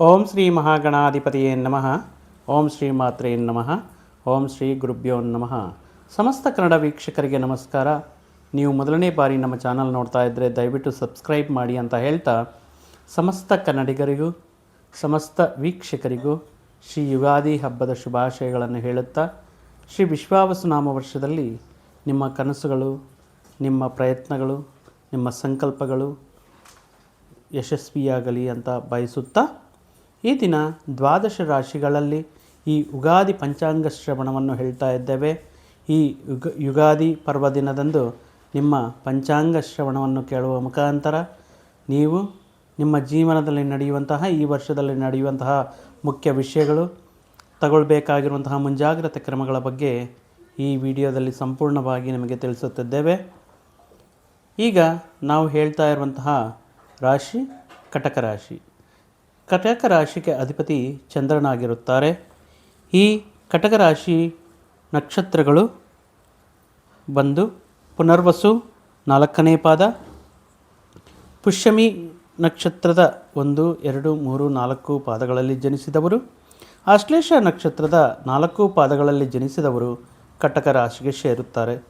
ಓಂ ಶ್ರೀ ಮಹಾಗಣಾಧಿಪತಿಯೇ ನಮಃ. ಓಂ ಶ್ರೀ ಮಾತ್ರೆಯೇ ನಮಃ. ಓಂ ಶ್ರೀ ಗುರುಭ್ಯೋ ನಮಃ. ಸಮಸ್ತ ಕನ್ನಡ ವೀಕ್ಷಕರಿಗೆ ನಮಸ್ಕಾರ. ನೀವು ಮೊದಲನೇ ಬಾರಿ ನಮ್ಮ ಚಾನಲ್ ನೋಡ್ತಾ ಇದ್ದರೆ ದಯವಿಟ್ಟು ಸಬ್ಸ್ಕ್ರೈಬ್ ಮಾಡಿ ಅಂತ ಹೇಳ್ತಾ ಸಮಸ್ತ ಕನ್ನಡಿಗರಿಗೂ, ಸಮಸ್ತ ವೀಕ್ಷಕರಿಗೂ ಶ್ರೀ ಯುಗಾದಿ ಹಬ್ಬದ ಶುಭಾಶಯಗಳನ್ನು ಹೇಳುತ್ತಾ ಶ್ರೀ ವಿಶ್ವಾವಸುನಾಮ ವರ್ಷದಲ್ಲಿ ನಿಮ್ಮ ಕನಸುಗಳು, ನಿಮ್ಮ ಪ್ರಯತ್ನಗಳು, ನಿಮ್ಮ ಸಂಕಲ್ಪಗಳು ಯಶಸ್ವಿಯಾಗಲಿ ಅಂತ ಬಯಸುತ್ತಾ ಈ ದಿನ ದ್ವಾದಶ ರಾಶಿಗಳಲ್ಲಿ ಈ ಯುಗಾದಿ ಪಂಚಾಂಗ ಶ್ರವಣವನ್ನು ಹೇಳ್ತಾ ಇದ್ದೇವೆ. ಈ ಯುಗ, ಯುಗಾದಿ ಪರ್ವ ದಿನದಂದು ನಿಮ್ಮ ಪಂಚಾಂಗ ಶ್ರವಣವನ್ನು ಕೇಳುವ ಮುಖಾಂತರ ನೀವು ನಿಮ್ಮ ಜೀವನದಲ್ಲಿ ನಡೆಯುವಂತಹ, ಈ ವರ್ಷದಲ್ಲಿ ನಡೆಯುವಂತಹ ಮುಖ್ಯ ವಿಷಯಗಳು, ತಗೊಳ್ಬೇಕಾಗಿರುವಂತಹ ಮುಂಜಾಗ್ರತೆ ಕ್ರಮಗಳ ಬಗ್ಗೆ ಈ ವಿಡಿಯೋದಲ್ಲಿ ಸಂಪೂರ್ಣವಾಗಿ ನಿಮಗೆ ತಿಳಿಸುತ್ತಿದ್ದೇವೆ. ಈಗ ನಾವು ಹೇಳ್ತಾ ಇರುವಂತಹ ರಾಶಿ, ಕಟಕ ರಾಶಿ. ಕಟಕ ರಾಶಿಗೆ ಅಧಿಪತಿ ಚಂದ್ರನಾಗಿರುತ್ತಾರೆ. ಈ ಕಟಕ ರಾಶಿ ನಕ್ಷತ್ರಗಳು ಬಂದು ಪುನರ್ವಸು ನಾಲ್ಕನೇ ಪಾದ. ಪುಷ್ಯಮಿ ನಕ್ಷತ್ರದ ಒಂದು, ಎರಡು, ಮೂರು, ನಾಲ್ಕು ಪಾದಗಳಲ್ಲಿ ಜನಿಸಿದವರು. ಆಶ್ಲೇಷ ನಕ್ಷತ್ರದ ನಾಲ್ಕು ಪಾದಗಳಲ್ಲಿ ಜನಿಸಿದವರು ಕಟಕ ರಾಶಿಗೆ ಸೇರುತ್ತಾರೆ.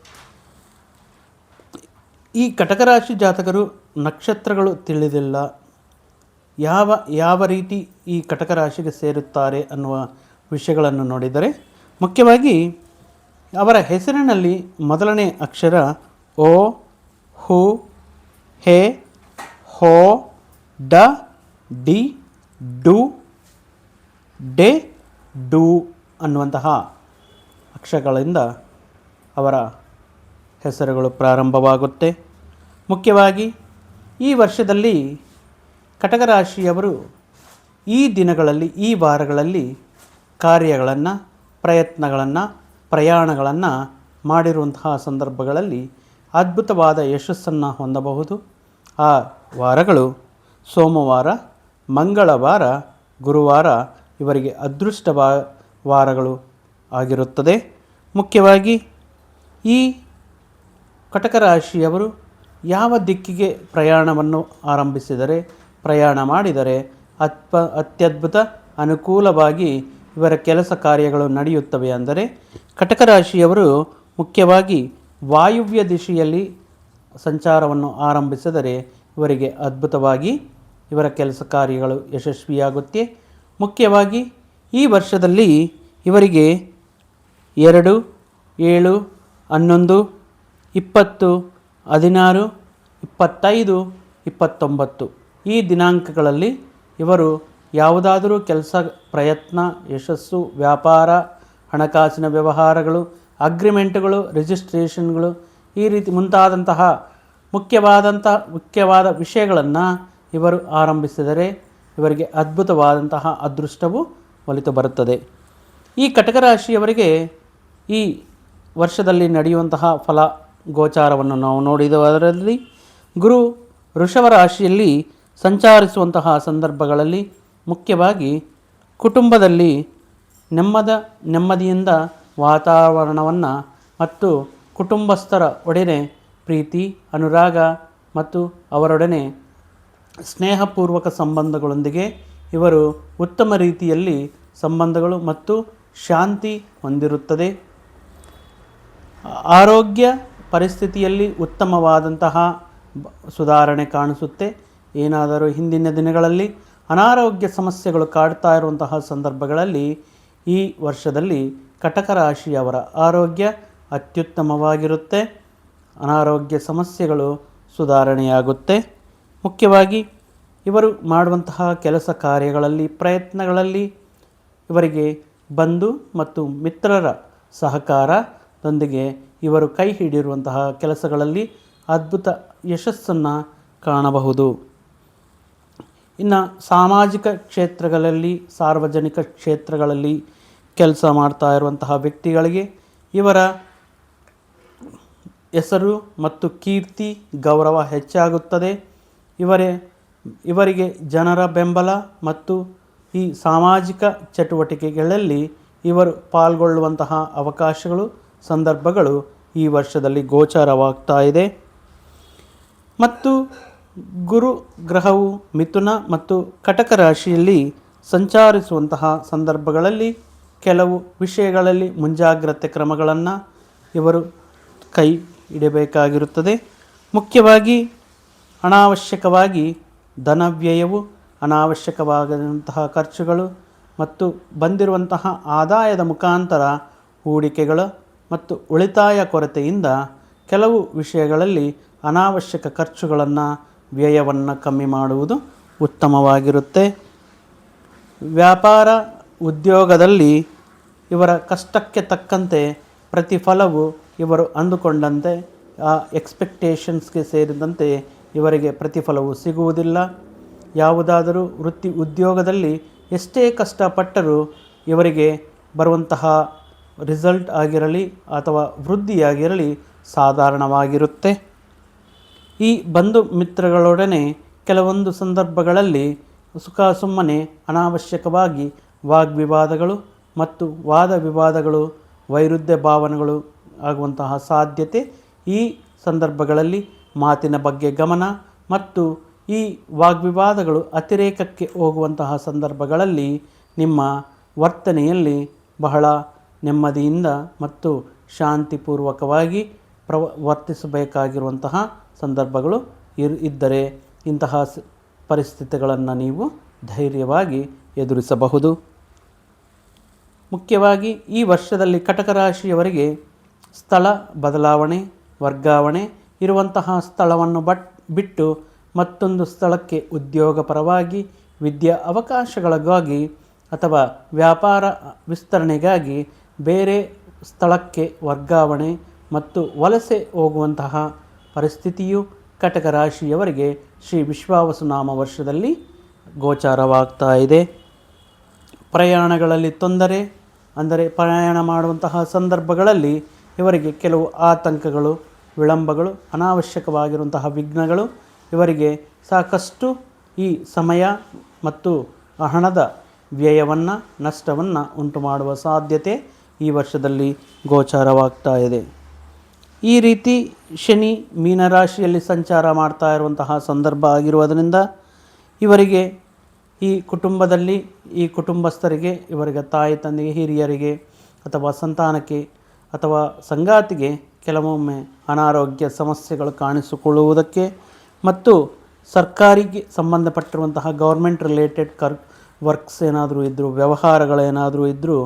ಈ ಕಟಕ ರಾಶಿ ಜಾತಕರು ನಕ್ಷತ್ರಗಳು ತಿಳಿದಿಲ್ಲ ಯಾವ ಯಾವ ರೀತಿ ಈ ಕಟಕ ರಾಶಿಗೆ ಸೇರುತ್ತಾರೆ ಅನ್ನುವ ವಿಷಯಗಳನ್ನು ನೋಡಿದರೆ, ಮುಖ್ಯವಾಗಿ ಅವರ ಹೆಸರಿನಲ್ಲಿ ಮೊದಲನೇ ಅಕ್ಷರ ಓ, ಹು, ಹೆ, ಹೋ, ಡ, ಡಿ, ಡು, ಡೆ, ಡು ಅನ್ನುವಂತಹ ಅಕ್ಷರಗಳಿಂದ ಅವರ ಹೆಸರುಗಳು ಪ್ರಾರಂಭವಾಗುತ್ತೆ. ಮುಖ್ಯವಾಗಿ ಈ ವರ್ಷದಲ್ಲಿ ಕಟಕ ರಾಶಿಯವರು ಈ ದಿನಗಳಲ್ಲಿ, ಈ ವಾರಗಳಲ್ಲಿ ಕಾರ್ಯಗಳನ್ನು, ಪ್ರಯತ್ನಗಳನ್ನು, ಪ್ರಯಾಣಗಳನ್ನು ಮಾಡಿರುವಂತಹ ಸಂದರ್ಭಗಳಲ್ಲಿ ಅದ್ಭುತವಾದ ಯಶಸ್ಸನ್ನು ಹೊಂದಬಹುದು. ಆ ವಾರಗಳು ಸೋಮವಾರ, ಮಂಗಳವಾರ, ಗುರುವಾರ ಇವರಿಗೆ ಅದೃಷ್ಟ ವಾರಗಳು ಆಗಿರುತ್ತದೆ. ಮುಖ್ಯವಾಗಿ ಈ ಕಟಕ ರಾಶಿಯವರು ಯಾವ ದಿಕ್ಕಿಗೆ ಪ್ರಯಾಣವನ್ನು ಆರಂಭಿಸಿದರೆ ಪ್ರಯಾಣ ಮಾಡಿದರೆ ಅತ್ಪ ಅತ್ಯದ್ಭುತ ಅನುಕೂಲವಾಗಿ ಇವರ ಕೆಲಸ ಕಾರ್ಯಗಳು ನಡೆಯುತ್ತವೆ ಅಂದರೆ ಕಟಕ ರಾಶಿಯವರು ಮುಖ್ಯವಾಗಿ ವಾಯುವ್ಯ ದಿಶೆಯಲ್ಲಿ ಸಂಚಾರವನ್ನು ಆರಂಭಿಸಿದರೆ ಇವರಿಗೆ ಅದ್ಭುತವಾಗಿ ಇವರ ಕೆಲಸ ಕಾರ್ಯಗಳು ಯಶಸ್ವಿಯಾಗುತ್ತೆ. ಮುಖ್ಯವಾಗಿ ಈ ವರ್ಷದಲ್ಲಿ ಇವರಿಗೆ ಎರಡು, ಏಳು, ಹನ್ನೊಂದು, ಇಪ್ಪತ್ತು, ಹದಿನಾರು, ಇಪ್ಪತ್ತೈದು, ಇಪ್ಪತ್ತೊಂಬತ್ತು. ಈ ದಿನಾಂಕಗಳಲ್ಲಿ ಇವರು ಯಾವುದಾದರೂ ಕೆಲಸ, ಪ್ರಯತ್ನ, ಯಶಸ್ಸು, ವ್ಯಾಪಾರ, ಹಣಕಾಸಿನ ವ್ಯವಹಾರಗಳು, ಅಗ್ರಿಮೆಂಟ್ಗಳು, ರಿಜಿಸ್ಟ್ರೇಷನ್ಗಳು, ಈ ರೀತಿ ಮುಂತಾದಂತಹ ಮುಖ್ಯವಾದಂತಹ ಮುಖ್ಯವಾದ ವಿಷಯಗಳನ್ನು ಇವರು ಆರಂಭಿಸಿದರೆ ಇವರಿಗೆ ಅದ್ಭುತವಾದಂತಹ ಅದೃಷ್ಟವು ಒಲಿತು ಬರುತ್ತದೆ. ಈ ಕಟಕ ರಾಶಿಯವರಿಗೆ ಈ ವರ್ಷದಲ್ಲಿ ನಡೆಯುವಂತಹ ಫಲ ಗೋಚಾರವನ್ನು ನಾವು ನೋಡಿದವರಲ್ಲಿ ಗುರು ವೃಷಭ ರಾಶಿಯಲ್ಲಿ ಸಂಚರಿಸುವಂತಹ ಸಂದರ್ಭಗಳಲ್ಲಿ ಮುಖ್ಯವಾಗಿ ಕುಟುಂಬದಲ್ಲಿ ನೆಮ್ಮದ, ನೆಮ್ಮದಿಯಿಂದ ವಾತಾವರಣವನ್ನು ಮತ್ತು ಕುಟುಂಬಸ್ಥರ ಒಡನೆ ಪ್ರೀತಿ, ಅನುರಾಗ ಮತ್ತು ಅವರೊಡನೆ ಸ್ನೇಹಪೂರ್ವಕ ಸಂಬಂಧಗಳೊಂದಿಗೆ ಇವರು ಉತ್ತಮ ರೀತಿಯಲ್ಲಿ ಸಂಬಂಧಗಳು ಮತ್ತು ಶಾಂತಿ ಹೊಂದಿರುತ್ತದೆ. ಆರೋಗ್ಯ ಪರಿಸ್ಥಿತಿಯಲ್ಲಿ ಉತ್ತಮವಾದಂತಹ ಸುಧಾರಣೆ ಕಾಣಿಸುತ್ತೆ. ಏನಾದರೂ ಹಿಂದಿನ ದಿನಗಳಲ್ಲಿ ಅನಾರೋಗ್ಯ ಸಮಸ್ಯೆಗಳು ಕಾಡ್ತಾ ಇರುವಂತಹ ಸಂದರ್ಭಗಳಲ್ಲಿ ಈ ವರ್ಷದಲ್ಲಿ ಕಟಕ ರಾಶಿಯವರ ಆರೋಗ್ಯ ಅತ್ಯುತ್ತಮವಾಗಿರುತ್ತೆ. ಅನಾರೋಗ್ಯ ಸಮಸ್ಯೆಗಳು ಸುಧಾರಣೆಯಾಗುತ್ತೆ. ಮುಖ್ಯವಾಗಿ ಇವರು ಮಾಡುವಂತಹ ಕೆಲಸ ಕಾರ್ಯಗಳಲ್ಲಿ, ಪ್ರಯತ್ನಗಳಲ್ಲಿ ಇವರಿಗೆ ಬಂಧು ಮತ್ತು ಮಿತ್ರರ ಸಹಕಾರದೊಂದಿಗೆ ಇವರು ಕೈ ಹಿಡಿದಿರುವಂತಹ ಕೆಲಸಗಳಲ್ಲಿ ಅದ್ಭುತ ಯಶಸ್ಸನ್ನು ಕಾಣಬಹುದು. ಇನ್ನು ಸಾಮಾಜಿಕ ಕ್ಷೇತ್ರಗಳಲ್ಲಿ, ಸಾರ್ವಜನಿಕ ಕ್ಷೇತ್ರಗಳಲ್ಲಿ ಕೆಲಸ ಮಾಡ್ತಾ ಇರುವಂತಹ ವ್ಯಕ್ತಿಗಳಿಗೆ ಇವರ ಹೆಸರು ಮತ್ತು ಕೀರ್ತಿ, ಗೌರವ ಹೆಚ್ಚಾಗುತ್ತದೆ. ಇವರೇ, ಇವರಿಗೆ ಜನರ ಬೆಂಬಲ ಮತ್ತು ಈ ಸಾಮಾಜಿಕ ಚಟುವಟಿಕೆಗಳಲ್ಲಿ ಇವರು ಪಾಲ್ಗೊಳ್ಳುವಂತಹ ಅವಕಾಶಗಳು, ಸಂದರ್ಭಗಳು ಈ ವರ್ಷದಲ್ಲಿ ಗೋಚಾರವಾಗ್ತಾ ಇದೆ. ಮತ್ತು ಗುರು ಗ್ರಹವು ಮಿಥುನ ಮತ್ತು ಕಟಕ ರಾಶಿಯಲ್ಲಿ ಸಂಚರಿಸುವಂತಹ ಸಂದರ್ಭಗಳಲ್ಲಿ ಕೆಲವು ವಿಷಯಗಳಲ್ಲಿ ಮುಂಜಾಗ್ರತೆ ಕ್ರಮಗಳನ್ನು ಇವರು ಕೈ ಇಡಬೇಕಾಗಿರುತ್ತದೆ. ಮುಖ್ಯವಾಗಿ ಅನಾವಶ್ಯಕವಾಗಿ ಧನವ್ಯಯವು ಅನಾವಶ್ಯಕವಾದಂತಹ ಖರ್ಚುಗಳು ಮತ್ತು ಬಂದಿರುವಂತಹ ಆದಾಯದ ಮುಖಾಂತರ ಹೂಡಿಕೆಗಳು ಮತ್ತು ಉಳಿತಾಯ ಕೊರತೆಯಿಂದ ಕೆಲವು ವಿಷಯಗಳಲ್ಲಿ ಅನಾವಶ್ಯಕ ಖರ್ಚುಗಳನ್ನು ವ್ಯಯವನ್ನು ಕಮ್ಮಿ ಮಾಡುವುದು ಉತ್ತಮವಾಗಿರುತ್ತೆ. ವ್ಯಾಪಾರ ಉದ್ಯೋಗದಲ್ಲಿ ಇವರ ಕಷ್ಟಕ್ಕೆ ತಕ್ಕಂತೆ ಪ್ರತಿಫಲವು ಇವರು ಅಂದುಕೊಂಡಂತೆ, ಆ ಎಕ್ಸ್ಪೆಕ್ಟೇಷನ್ಸ್ಗೆ ಸೇರಿದಂತೆ ಇವರಿಗೆ ಪ್ರತಿಫಲವು ಸಿಗುವುದಿಲ್ಲ. ಯಾವುದಾದರೂ ವೃತ್ತಿ ಉದ್ಯೋಗದಲ್ಲಿ ಎಷ್ಟೇ ಕಷ್ಟಪಟ್ಟರೂ ಇವರಿಗೆ ಬರುವಂತಹ ರಿಸಲ್ಟ್ ಆಗಿರಲಿ ಅಥವಾ ವೃದ್ಧಿಯಾಗಿರಲಿ ಸಾಧಾರಣವಾಗಿರುತ್ತೆ. ಈ ಬಂಧು ಮಿತ್ರಗಳೊಡನೆ ಕೆಲವೊಂದು ಸಂದರ್ಭಗಳಲ್ಲಿ ಸುಖ ಸುಮ್ಮನೆ ಅನಾವಶ್ಯಕವಾಗಿ ವಾಗ್ವಿವಾದಗಳು ಮತ್ತು ವಾದ ವಿವಾದಗಳು, ವೈರುಧ್ಯ ಭಾವನೆಗಳು ಆಗುವಂತಹ ಸಾಧ್ಯತೆ ಈ ಸಂದರ್ಭಗಳಲ್ಲಿ ಮಾತಿನ ಬಗ್ಗೆ ಗಮನ ಮತ್ತು ಈ ವಾಗ್ವಿವಾದಗಳು ಅತಿರೇಕಕ್ಕೆ ಹೋಗುವಂತಹ ಸಂದರ್ಭಗಳಲ್ಲಿ ನಿಮ್ಮ ವರ್ತನೆಯಲ್ಲಿ ಬಹಳ ನೆಮ್ಮದಿಯಿಂದ ಮತ್ತು ಶಾಂತಿಪೂರ್ವಕವಾಗಿ ಪ್ರವ, ವರ್ತಿಸಬೇಕಾಗಿರುವಂತಹ ಸಂದರ್ಭಗಳು ಇರ್, ಇದ್ದರೆ ಇಂತಹ ಪರಿಸ್ಥಿತಿಗಳನ್ನು ನೀವು ಧೈರ್ಯವಾಗಿ ಎದುರಿಸಬಹುದು. ಮುಖ್ಯವಾಗಿ ಈ ವರ್ಷದಲ್ಲಿ ಕಟಕ ರಾಶಿಯವರಿಗೆ ಸ್ಥಳ ಬದಲಾವಣೆ, ವರ್ಗಾವಣೆ ಇರುವಂತಹ ಸ್ಥಳವನ್ನು ಬಟ್, ಬಿಟ್ಟು ಮತ್ತೊಂದು ಸ್ಥಳಕ್ಕೆ ಉದ್ಯೋಗ ಪರವಾಗಿ ವಿದ್ಯಾ ಅವಕಾಶಗಳಿಗಾಗಿ ಅಥವಾ ವ್ಯಾಪಾರ ವಿಸ್ತರಣೆಗಾಗಿ ಬೇರೆ ಸ್ಥಳಕ್ಕೆ ವರ್ಗಾವಣೆ ಮತ್ತು ವಲಸೆ ಹೋಗುವಂತಹ ಪರಿಸ್ಥಿತಿಯು ಕಟಕ ರಾಶಿಯವರಿಗೆ ಶ್ರೀ ವಿಶ್ವಾವಸುನಾಮ ವರ್ಷದಲ್ಲಿ ಗೋಚಾರವಾಗ್ತಾ ಇದೆ. ಪ್ರಯಾಣಗಳಲ್ಲಿ ತೊಂದರೆ, ಅಂದರೆ ಪ್ರಯಾಣ ಮಾಡುವಂತಹ ಸಂದರ್ಭಗಳಲ್ಲಿ ಇವರಿಗೆ ಕೆಲವು ಆತಂಕಗಳು, ವಿಳಂಬಗಳು, ಅನಾವಶ್ಯಕವಾಗಿರುವಂತಹ ವಿಘ್ನಗಳು ಇವರಿಗೆ ಸಾಕಷ್ಟು ಈ ಸಮಯ ಮತ್ತು ಹಣದ ವ್ಯಯವನ್ನು, ನಷ್ಟವನ್ನು ಉಂಟು ಮಾಡುವ ಸಾಧ್ಯತೆ ಈ ವರ್ಷದಲ್ಲಿ ಗೋಚಾರವಾಗ್ತಾ ಇದೆ. ಈ ರೀತಿ ಶನಿ ಮೀನರಾಶಿಯಲ್ಲಿ ಸಂಚಾರ ಮಾಡ್ತಾ ಇರುವಂತಹ ಸಂದರ್ಭ ಆಗಿರುವುದರಿಂದ ಇವರಿಗೆ ಈ ಕುಟುಂಬದಲ್ಲಿ, ಈ ಕುಟುಂಬಸ್ಥರಿಗೆ, ಇವರಿಗೆ ತಾಯಿ ತಂದೆಗೆ, ಹಿರಿಯರಿಗೆ ಅಥವಾ ಸಂತಾನಕ್ಕೆ ಅಥವಾ ಸಂಗಾತಿಗೆ ಕೆಲವೊಮ್ಮೆ ಅನಾರೋಗ್ಯ ಸಮಸ್ಯೆಗಳು ಕಾಣಿಸಿಕೊಳ್ಳುವುದಕ್ಕೆ ಮತ್ತು ಸರ್ಕಾರಿಗೆ ಸಂಬಂಧಪಟ್ಟಿರುವಂತಹ ಗೌರ್ಮೆಂಟ್ ರಿಲೇಟೆಡ್ ಕರ್ ವರ್ಕ್ಸ್ ಏನಾದರೂ ಇದ್ದರೂ ವ್ಯವಹಾರಗಳೇನಾದರೂ ಇದ್ದರೂ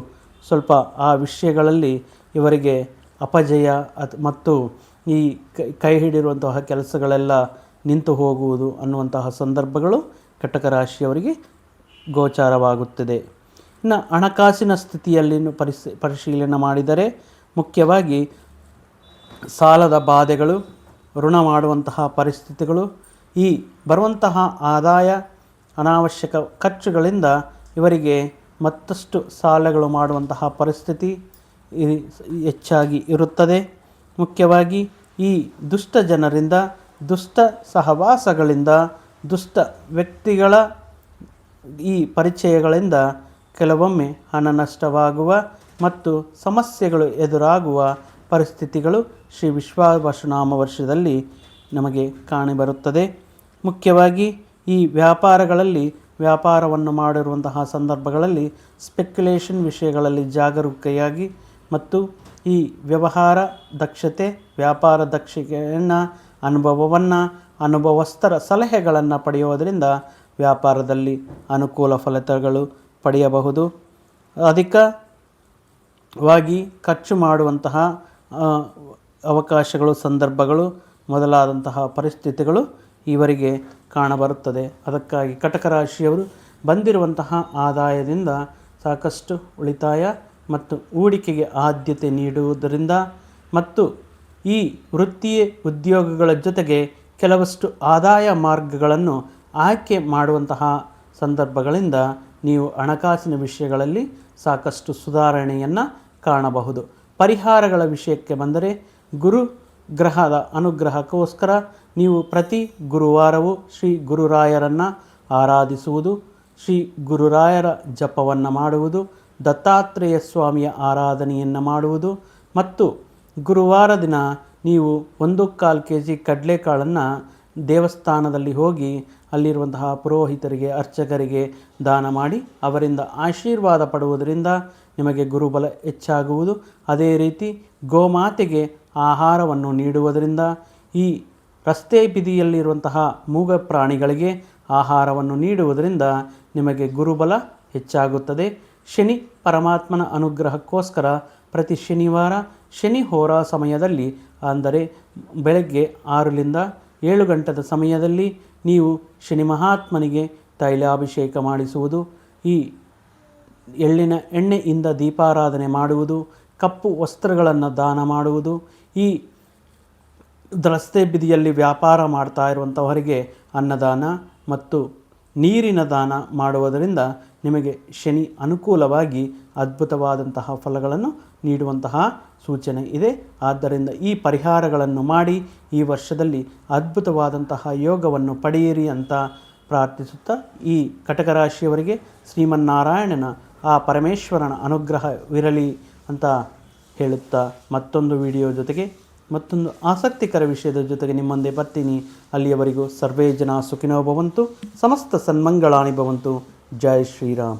ಸ್ವಲ್ಪ ಆ ವಿಷಯಗಳಲ್ಲಿ ಇವರಿಗೆ ಅಪಜಯ ಅತ್ ಮತ್ತು ಈ ಕೈ- ಹಿಡಿರುವಂತಹ ಕೆಲಸಗಳೆಲ್ಲ ನಿಂತು ಹೋಗುವುದು ಅನ್ನುವಂತಹ ಸಂದರ್ಭಗಳು ಕಟಕ ರಾಶಿಯವರಿಗೆ ಗೋಚಾರವಾಗುತ್ತದೆ. ಇನ್ನು ಹಣಕಾಸಿನ ಸ್ಥಿತಿಯಲ್ಲಿ ಪರಿಶೀಲನೆ ಮಾಡಿದರೆ ಮುಖ್ಯವಾಗಿ ಸಾಲದ ಬಾಧೆಗಳು, ಋಣ ಮಾಡುವಂತಹ ಪರಿಸ್ಥಿತಿಗಳು, ಈ ಬರುವಂತಹ ಆದಾಯ, ಅನಾವಶ್ಯಕ ಖರ್ಚುಗಳಿಂದ ಇವರಿಗೆ ಮತ್ತಷ್ಟು ಸಾಲಗಳು ಮಾಡುವಂತಹ ಪರಿಸ್ಥಿತಿ ಹೆಚ್ಚಾಗಿ ಇರುತ್ತದೆ. ಮುಖ್ಯವಾಗಿ ಈ ದುಷ್ಟ ಜನರಿಂದ, ದುಷ್ಟ ಸಹವಾಸಗಳಿಂದ, ದುಷ್ಟ ವ್ಯಕ್ತಿಗಳ ಈ ಪರಿಚಯಗಳಿಂದ ಕೆಲವೊಮ್ಮೆ ಹಣ ನಷ್ಟವಾಗುವ ಮತ್ತು ಸಮಸ್ಯೆಗಳು ಎದುರಾಗುವ ಪರಿಸ್ಥಿತಿಗಳು ಶ್ರೀ ವಿಶ್ವಾವಸುನಾಮ ವರ್ಷದಲ್ಲಿ ನಮಗೆ ಕಾಣಿಬರುತ್ತದೆ ಮುಖ್ಯವಾಗಿ ಈ ವ್ಯಾಪಾರಗಳಲ್ಲಿ, ವ್ಯಾಪಾರವನ್ನು ಮಾಡಿರುವಂತಹ ಸಂದರ್ಭಗಳಲ್ಲಿ ಸ್ಪೆಕ್ಯುಲೇಷನ್ ವಿಷಯಗಳಲ್ಲಿ ಜಾಗರೂಕತೆಯಾಗಿ ಮತ್ತು ಈ ವ್ಯವಹಾರ ದಕ್ಷತೆ, ವ್ಯಾಪಾರ ದಕ್ಷತೆಯನ್ನು, ಅನುಭವವನ್ನು, ಅನುಭವಸ್ಥರ ಸಲಹೆಗಳನ್ನು ಪಡೆಯುವುದರಿಂದ ವ್ಯಾಪಾರದಲ್ಲಿ ಅನುಕೂಲ ಫಲಿತಗಳು ಪಡೆಯಬಹುದು. ಅಧಿಕವಾಗಿ ಖರ್ಚು ಮಾಡುವಂತಹ ಅವಕಾಶಗಳು, ಸಂದರ್ಭಗಳು, ಮೊದಲಾದಂತಹ ಪರಿಸ್ಥಿತಿಗಳು ಇವರಿಗೆ ಕಾಣಬರುತ್ತದೆ. ಅದಕ್ಕಾಗಿ ಕಟಕ ರಾಶಿಯವರು ಬಂದಿರುವಂತಹ ಆದಾಯದಿಂದ ಸಾಕಷ್ಟು ಉಳಿತಾಯ ಮತ್ತು ಹೂಡಿಕೆಗೆ ಆದ್ಯತೆ ನೀಡುವುದರಿಂದ ಮತ್ತು ಈ ವೃತ್ತಿಯೇ ಉದ್ಯೋಗಗಳ ಜೊತೆಗೆ ಕೆಲವಷ್ಟು ಆದಾಯ ಮಾರ್ಗಗಳನ್ನು ಆಯ್ಕೆ ಮಾಡುವಂತಹ ಸಂದರ್ಭಗಳಿಂದ ನೀವು ಹಣಕಾಸಿನ ವಿಷಯಗಳಲ್ಲಿ ಸಾಕಷ್ಟು ಸುಧಾರಣೆಯನ್ನು ಕಾಣಬಹುದು. ಪರಿಹಾರಗಳ ವಿಷಯಕ್ಕೆ ಬಂದರೆ ಗುರು ಗ್ರಹದ ಅನುಗ್ರಹಕ್ಕೋಸ್ಕರ ನೀವು ಪ್ರತಿ ಗುರುವಾರವೂ ಶ್ರೀ ಗುರುರಾಯರನ್ನು ಆರಾಧಿಸುವುದು, ಶ್ರೀ ಗುರುರಾಯರ ಜಪವನ್ನು ಮಾಡುವುದು ದತ್ತಾತ್ರೇಯ ಸ್ವಾಮಿಯ ಆರಾಧನೆಯನ್ನು ಮಾಡುವುದು ಮತ್ತು ಗುರುವಾರ ದಿನ ನೀವು ಒಂದು ಕಾಲು ಕೆ ಜಿ ಕಡಲೆಕಾಳನ್ನು ದೇವಸ್ಥಾನದಲ್ಲಿ ಹೋಗಿ ಅಲ್ಲಿರುವಂತಹ ಪುರೋಹಿತರಿಗೆ, ಅರ್ಚಕರಿಗೆ ದಾನ ಮಾಡಿ ಅವರಿಂದ ಆಶೀರ್ವಾದ ಪಡುವುದರಿಂದ ನಿಮಗೆ ಗುರುಬಲ ಹೆಚ್ಚಾಗುವುದು. ಅದೇ ರೀತಿ ಗೋಮಾತೆಗೆ ಆಹಾರವನ್ನು ನೀಡುವುದರಿಂದ ಈ ರಸ್ತೆ ಬೀದಿಯಲ್ಲಿರುವಂತಹ ಮೂಗ ಪ್ರಾಣಿಗಳಿಗೆ ಆಹಾರವನ್ನು ನೀಡುವುದರಿಂದ ನಿಮಗೆ ಗುರುಬಲ ಹೆಚ್ಚಾಗುತ್ತದೆ. ಶನಿ ಪರಮಾತ್ಮನ ಅನುಗ್ರಹಕ್ಕೋಸ್ಕರ ಪ್ರತಿ ಶನಿವಾರ ಶನಿ ಹೋರಾ ಸಮಯದಲ್ಲಿ, ಅಂದರೆ ಬೆಳಗ್ಗೆ ಆರರಿಂದ ಏಳು ಗಂಟೆದ ಸಮಯದಲ್ಲಿ ನೀವು ಶನಿ ಮಹಾತ್ಮನಿಗೆ ತೈಲಾಭಿಷೇಕ ಮಾಡಿಸುವುದು, ಈ ಎಳ್ಳಿನ ಎಣ್ಣೆಯಿಂದ ದೀಪಾರಾಧನೆ ಮಾಡುವುದು, ಕಪ್ಪು ವಸ್ತ್ರಗಳನ್ನು ದಾನ ಮಾಡುವುದು, ಈ ರಸ್ತೆ ಬಿದಿಯಲ್ಲಿ ವ್ಯಾಪಾರ ಮಾಡ್ತಾ ಇರುವಂಥವರಿಗೆ ಅನ್ನದಾನ ಮತ್ತು ನೀರಿನ ದಾನ ಮಾಡುವುದರಿಂದ ನಿಮಗೆ ಶನಿ ಅನುಕೂಲವಾಗಿ ಅದ್ಭುತವಾದಂತಹ ಫಲಗಳನ್ನು ನೀಡುವಂತಹ ಸೂಚನೆ ಇದೆ. ಆದ್ದರಿಂದ ಈ ಪರಿಹಾರಗಳನ್ನು ಮಾಡಿ ಈ ವರ್ಷದಲ್ಲಿ ಅದ್ಭುತವಾದಂತಹ ಯೋಗವನ್ನು ಪಡೆಯಿರಿ ಅಂತ ಪ್ರಾರ್ಥಿಸುತ್ತಾ ಈ ಕಟಕ ರಾಶಿಯವರಿಗೆ ಶ್ರೀಮನ್ನಾರಾಯಣನ ಆ ಪರಮೇಶ್ವರನ ಅನುಗ್ರಹವಿರಲಿ ಅಂತ ಹೇಳುತ್ತಾ ಮತ್ತೊಂದು ವಿಡಿಯೋ ಜೊತೆಗೆ ಮತ್ತೊಂದು ಆಸಕ್ತಿಕರ ವಿಷಯದ ಜೊತೆಗೆ ನಿಮ್ಮಂದೇ ಬರ್ತೀನಿ. ಅಲ್ಲಿಯವರೆಗೂ ಸರ್ವೇ ಜನ ಸುಖಿನೋ ಭವಂತು, ಸಮಸ್ತ ಸನ್ಮಂಗಳಾನಿ ಭವಂತು. ಜೈ ಶ್ರೀರಾಮ್